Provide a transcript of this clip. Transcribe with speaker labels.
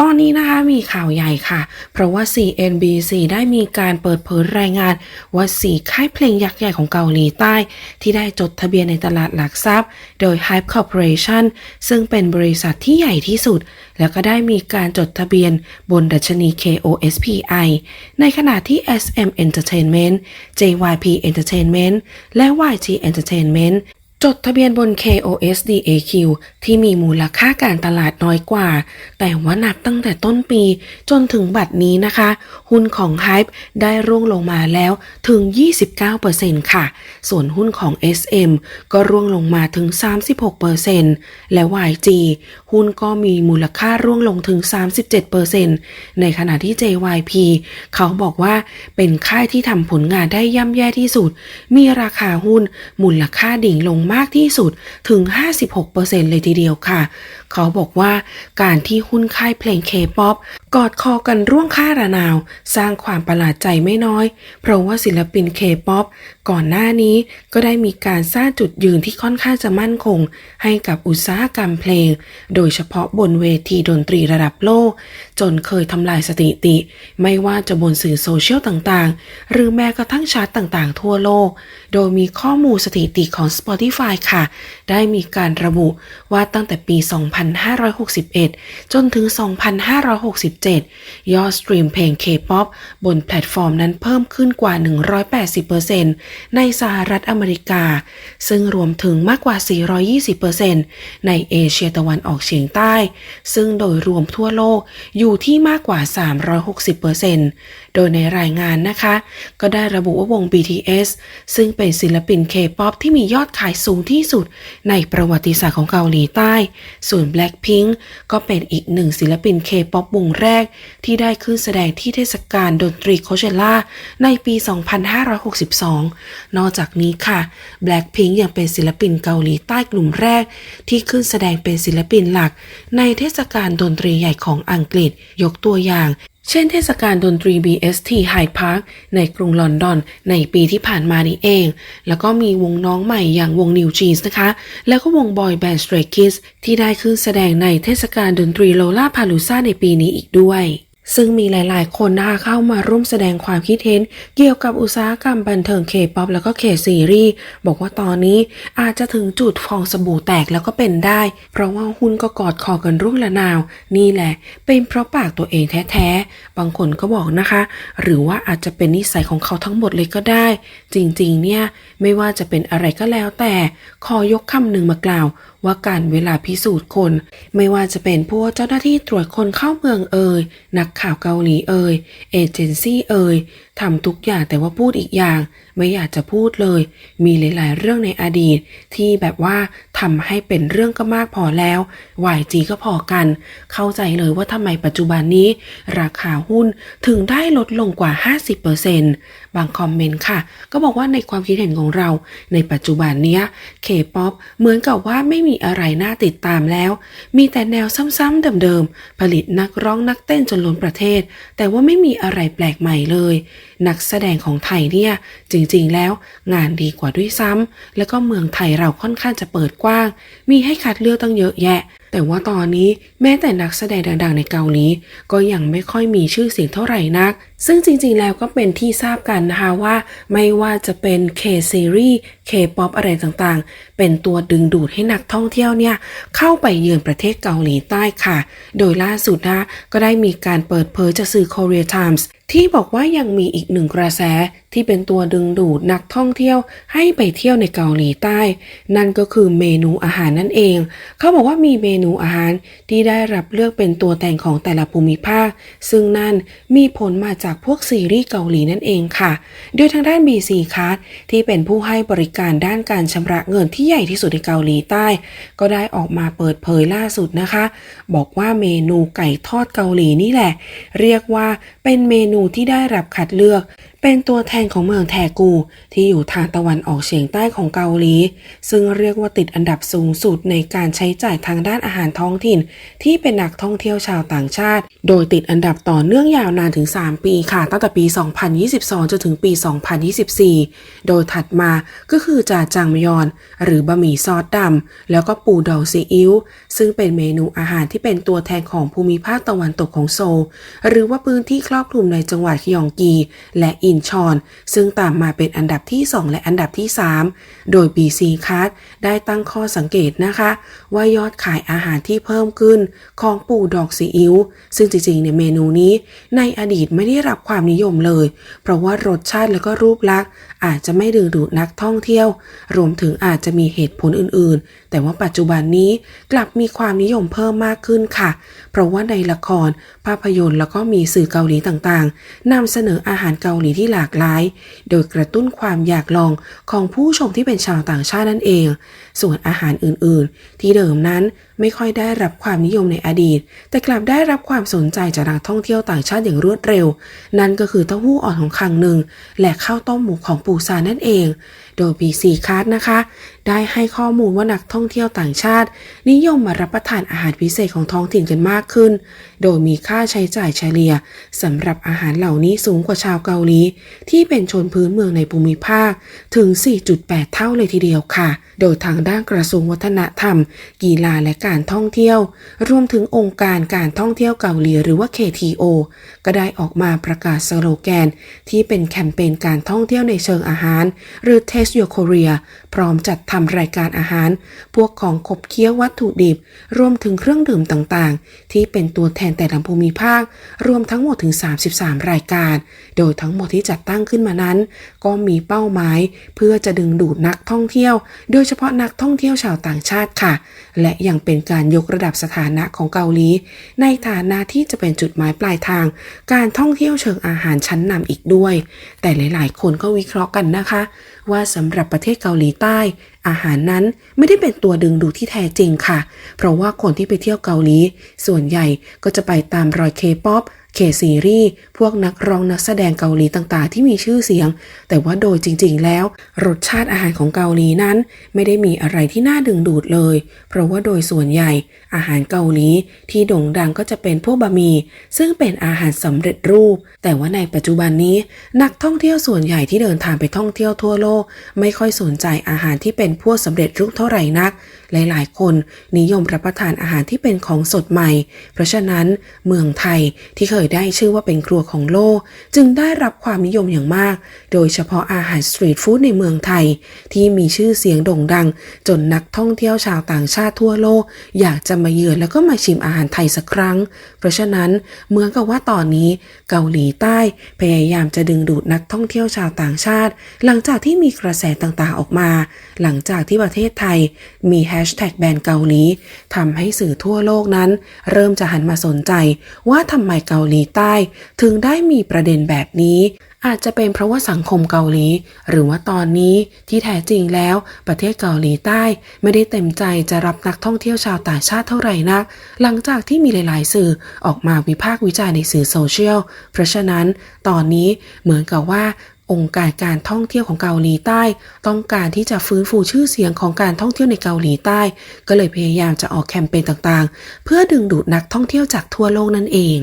Speaker 1: ตอนนี้นะคะมีข่าวใหญ่ค่ะ เพราะว่า CNBC ได้มีการเปิดเผยรายงานว่าสีค่ายเพลงยักษ์ใหญ่ของเกาหลีใต้ ที่ได้จดทะเบียนในตลาดหลักทรัพย์ โดย Hype Corporation ซึ่งเป็นบริษัทที่ใหญ่ที่สุด แล้วก็ได้มีการจดทะเบียนบนดัชนี KOSPI ในขณะที่ SM Entertainment JYP Entertainment และ YG Entertainment จดทะเบียนบน KOSDAQ ที่มีมูลค่าการตลาดน้อยกว่า แต่ว่านับตั้งแต่ต้นปีจนถึงบัดนี้นะคะ หุ้นของ Hype ได้ร่วงลงมาแล้วถึง 29%ค่ะ ส่วนหุ้นของ SM ก็ร่วงลงมาถึง 36%และ YG หุ้นก็มีมูลค่าร่วงลงถึง 37%ในขณะที่ JYP เขาบอกว่าเป็นค่ายที่ทำผลงานได้ย่ำแย่ที่สุด มีราคาหุ้นมูลค่าดิ่งลงมากากที่สุดถึง 56%เลยทีเดียวค่ะเขาบอกว่าการที่หุ้นค่ายเพลงเคป๊อปกอดคอกันร่วงค่าระนาว สร้างความประหลาดใจไม่น้อย เพราะว่าศิลปินเคป๊อปก่อนหน้านี้ก็ได้มีการสร้างจุดยืนที่ค่อนข้างจะมั่นคง ให้กับอุตสาหกรรมเพลง โดยเฉพาะบนเวทีดนตรีระดับโลก จนเคยทำลายสถิติ ไม่ว่าจะบนสื่อโซเชียลต่างๆ หรือแม้กระทั่งชาร์ตต่างๆ ทั่วโลก โดยมีข้อมูลสถิติของ Spotify ค่ะ ได้มีการระบุว่าตั้งแต่ปี2561 จนถึง 2567 ยอดสตรีมเพลง K-POP บนแพลตฟอร์มนั้นเพิ่มขึ้นกว่า 180%ในสหรัฐอเมริกา ซึ่งรวมถึงมากกว่า 420%ในเอเชียตะวันออกเฉียงใต้ ซึ่งโดยรวมทั่วโลกอยู่ที่มากกว่า 360%โดยในรายงานนะคะ ก็ได้ระบุว่าวง BTS ซึ่งเป็นศิลปิน K-POP ที่มียอดขายสูงที่สุดในประวัติศาสตร์ของเกาหลีใต้ ส่วน Blackpink ก็เป็นอีกหนึ่งศิลปินเคป๊อปวงแรก ที่ได้ขึ้นแสดงที่เทศกาลดนตรีโคเชล่าในปี 2562 นอกจากนี้ค่ะ Blackpink ยังเป็นศิลปินเกาหลีใต้กลุ่มแรก ที่ขึ้นแสดงเป็นศิลปินหลัก ในเทศกาลดนตรีใหญ่ของอังกฤษยกตัวอย่าง เช่นเทศกาลดนตรี BST Hyde Park ในกรุงลอนดอน ในปีที่ผ่านมานี้เอง แล้วก็มีวงน้องใหม่อย่างวง New Jeans นะคะ แล้วก็วง Boy Band Stray Kids ที่ได้ขึ้นแสดงในเทศกาลดนตรีโลลาพาลูซาในปีนี้อีกด้วย ซึ่งมีหลาย ๆ คนนะคะเข้ามาร่วมแสดงความคิดเห็น เกี่ยวกับอุตสาหกรรมบันเทิงเคป๊อปแล้วก็เคซีรีส์บอกว่าตอนนี้อาจจะถึงจุดฟองสบู่แตกแล้วก็เป็นได้ เพราะว่าหุ้นก็กอดคอกันรุ่งระนาว นี่แหละ เป็นเพราะปากตัวเองแท้ ๆ บางคนก็บอกนะคะ หรือว่าอาจจะเป็นนิสัยของเขาทั้งหมดเลยก็ได้ จริง ๆ เนี่ยไม่ว่าจะเป็นอะไรก็แล้วแต่ขอยกคำหนึ่งมากล่าวว่าการเวลาพิสูจน์คน ไม่ว่าจะเป็นพวกเจ้าหน้าที่ตรวจคนเข้าเมืองเอ่ยนักข่าวเกาหลีเอ่ยเอเจนซี่เอ่ยทำทุกอย่างแต่ว่าพูดอีกอย่าง ไม่อยากจะพูดเลย มีหลาย ๆ เรื่องในอดีต ที่แบบว่าทำให้เป็นเรื่องก็มากพอแล้ว YG ก็พอกัน เข้าใจเลยว่าทำไมปัจจุบันนี้ ราคาหุ้นถึงได้ลดลงกว่า 50%บางคอมเมนต์ค่ะ ก็บอกว่าในความคิดเห็นของเรา ในปัจจุบันเนี้ย K-POP เหมือนกับว่าไม่มีอะไรน่าติดตามแล้ว มีแต่แนวซ้ำๆเดิมๆ ผลิตนักร้องนักเต้นจนล้นประเทศ แต่ว่าไม่มีอะไรแปลกใหม่เลย นักแสดงของไทยเนี่ย จริงๆแล้วงานดีกว่าด้วยซ้ำแล้วก็เมืองไทยเราค่อนข้างจะเปิดกว้าง มีให้คัดเลือกตั้งเยอะแยะแต่ว่าตอนนี้แม้แต่นักแสดงดังๆในเกาหลีก็ยังไม่ค่อยมีชื่อเสียงเท่าไหร่นัก ซึ่งจริงๆแล้วก็เป็นที่ทราบกันนะคะว่า ไม่ว่าจะเป็น K-Series K-POP อะไรต่างๆ เป็นตัวดึงดูดให้นักท่องเที่ยวเนี่ย เข้าไปเยือนประเทศเกาหลีใต้ค่ะ โดยล่าสุดนะก็ได้มีการเปิดเผยจากสื่อ Korea Times ที่บอกว่ายังมีอีกหนึ่งกระแสที่เป็นตัวดึงดูดนักท่องเที่ยวให้ไปเที่ยวในเกาหลีใต้ นั่นก็คือเมนูอาหารนั่นเอง เขาบอกว่ามีเมนูอาหารที่ได้รับเลือกเป็นตัวแต่งของแต่ละภูมิภาค ซึ่งนั่นมีผลมาจากพวกซีรีส์เกาหลีนั่นเองค่ะ โดยทางด้าน BC Card ที่เป็นผู้ให้บริการด้านการชำระเงินที่ใหญ่ที่สุดในเกาหลีใต้ ก็ได้ออกมาเปิดเผยล่าสุดนะคะ บอกว่าเมนูไก่ทอดเกาหลีนี่แหละ เรียกว่าเป็นเมนูที่ได้รับคัดเลือกเป็นตัวแทนของเมืองแทกู ที่อยู่ทางตะวันออกเฉียงใต้ของเกาหลี ซึ่งเรียกว่าติดอันดับสูงสุดในการใช้จ่ายทางด้านอาหารท้องถิ่น ที่เป็นนักท่องเที่ยวชาวต่างชาติ โดยติดอันดับต่อเนื่องยาวนานถึง 3 ปีค่ะ ตั้งแต่ปี 2022 จนถึงปี 2024 โดยถัดมาก็คือจาจางมยอน หรือบะหมี่ซอสดำแล้วก็ปูดองซีอิ๊วซึ่งเป็นเมนูอาหารที่เป็นตัวแทนของภูมิภาคตะวันตกของโซลหรือว่าพื้นที่ครอบคลุมในจังหวัดคยองกี และอินชอน ซึ่งตามมาเป็นอันดับที่ 2 และอันดับที่ 3 โดย BC c a r d ได้ตั้งข้อสังเกตนะคะ ว่ายอดขายอาหารที่เพิ่มขึ้นของปูดอกซีอิ๊วซึ่งจริงๆในยเมนูนี้ ในอดีตไม่ได้รับความนิยมเลย เพราะว่ารสชาติและก็รูปลักษณ์ อาจจะไม่ดึงดูดนักท่องเที่ยว รวมถึงอาจจะมีเหตุผลอื่นๆ แต่ว่าปัจจุบันนี้กลับมีความนิยมเพิ่มมากขึ้นค่ะ เพราะว่าในละคร ภาพยนตร์แล้วก็มีสื่อเกาหลีต่างๆนำเสนออาหารเกาหลีที่หลากหลาย โดยกระตุ้นความอยากลองของผู้ชมที่เป็นชาวต่างชาตินั่นเอง ส่วนอาหารอื่นๆ ที่เดิมนั้นไม่ค่อยได้รับความนิยมในอดีต แต่กลับได้รับความสนใจจากนักท่องเที่ยวต่างชาติอย่างรวดเร็ว นั่นก็คือเต้าหู้อ่อนของคังหนึ่งและข้าวต้มหมูของปูซานนั่นเอง โดย BC c a r d นะคะ ได้ให้ข้อมูลว่านักท่องเที่ยวต่างชาติ นิยมมารับประทานอาหารพิเศษของท้องถิ่นกันมากขึ้น โดยมีค่าใช้จ่ายเฉลี่ยสำหรับอาหารเหล่านี้สูงกว่าชาวเกาหลี ที่เป็นชนพื้นเมืองในภูมิภาคถึง 4.8 เท่าเลยทีเดียวค่ะ โดยทางด้านกระทรวงวัฒนธรรม กีฬาและการท่องเที่ยว รวมถึงองค์การการท่องเที่ยวเกาหลีหรือว่า KTO ก็ได้ออกมาประกาศสโลแกน ที่เป็นแคมเปญการท่องเที่ยวในเชิงอาหาร หรือ Taste Your Korea พร้อมจัดทำรายการอาหาร พวกของขบเคี้ยววัตถุดิบ รวมถึงเครื่องดื่มต่างๆ ที่เป็นตัวแทนแต่ละภูมิภาค รวมทั้งหมดถึง 33 รายการ โดยทั้งหมดที่จัดตั้งขึ้นมานั้น ก็มีเป้าหมาย เพื่อจะดึงดูดนักท่องเที่ยว โดยเฉพาะนักท่องเที่ยวชาวต่างชาติค่ะ และยังเป็นการยกระดับสถานะของเกาหลี ในฐานะที่จะเป็นจุดหมายปลายทาง การท่องเที่ยวเชิงอาหารชั้นนำอีกด้วย แต่หลาย ๆ คนก็วิเคราะห์กันนะคะ ว่าสำหรับประเทศเกาหลีใต้ อาหารนั้นไม่ได้เป็นตัวดึงดูดที่แท้จริงค่ะ เพราะว่าคนที่ไปเที่ยวเกาหลี ส่วนใหญ่ก็จะไปตามรอยเคป๊อปเคซีรีส์พวกนักร้องนักแสดงเกาหลีต่างๆ ที่มีชื่อเสียง แต่ว่าโดยจริง ๆ แล้ว รสชาติอาหารของเกาหลีนั้น ไม่ได้มีอะไรที่น่าดึงดูดเลย เพราะว่าโดยส่วนใหญ่ อาหารเกาหลีที่โด่งดังก็จะเป็นพวกบะหมี่ซึ่งเป็นอาหารสำเร็จรูป แต่ว่าในปัจจุบันนี้ นักท่องเที่ยวส่วนใหญ่ที่เดินทางไปท่องเที่ยวทั่วโลก ไม่ค่อยสนใจอาหารที่เป็นพวกสำเร็จรูปเท่าไหร่นัก หลายๆ คนนิยมรับประทานอาหารที่เป็นของสดใหม่ เพราะฉะนั้นเมืองไทยที่เคยได้ชื่อว่าเป็นครัวของโลก จึงได้รับความนิยมอย่างมาก โดยเฉพาะอาหารสตรีทฟู้ดในเมืองไทย ที่มีชื่อเสียงโด่งดัง จนนักท่องเที่ยวชาวต่างชาติทั่วโลก อยากจะมาเยือนแล้วก็มาชิมอาหารไทยสักครั้ง เพราะฉะนั้นเหมือนกับว่าตอนนี้เกาหลีใต้พยายามจะดึงดูดนักท่องเที่ยวชาวต่างชาติ หลังจากที่มีกระแสต่างๆออกมา หลังจากที่ประเทศไทยมีแฮชแท็กแบนเกาหลีทำให้สื่อทั่วโลกนั้น เริ่มจะหันมาสนใจว่าทำไมเกาหลีใต้ ถึงได้มีประเด็นแบบนี้อาจจะเป็นเพราะว่าสังคมเกาหลี หรือว่าตอนนี้ที่แท้จริงแล้ว ประเทศเกาหลีใต้ ไม่ได้เต็มใจจะรับนักท่องเที่ยวชาวต่างชาติเท่าไหร่นัก หลังจากที่มีหลาย ๆ สื่อออกมาวิพากษ์วิจารณ์ในสื่อโซเชียลเพราะฉะนั้นตอนนี้เหมือนกับว่า องค์การการท่องเที่ยวของเกาหลีใต้ ต้องการที่จะฟื้นฟูชื่อเสียงของการท่องเที่ยวในเกาหลีใต้ ก็เลยพยายามจะออกแคมเปญต่างๆ เพื่อดึงดูดนักท่องเที่ยวจากทั่วโลกนั่นเอง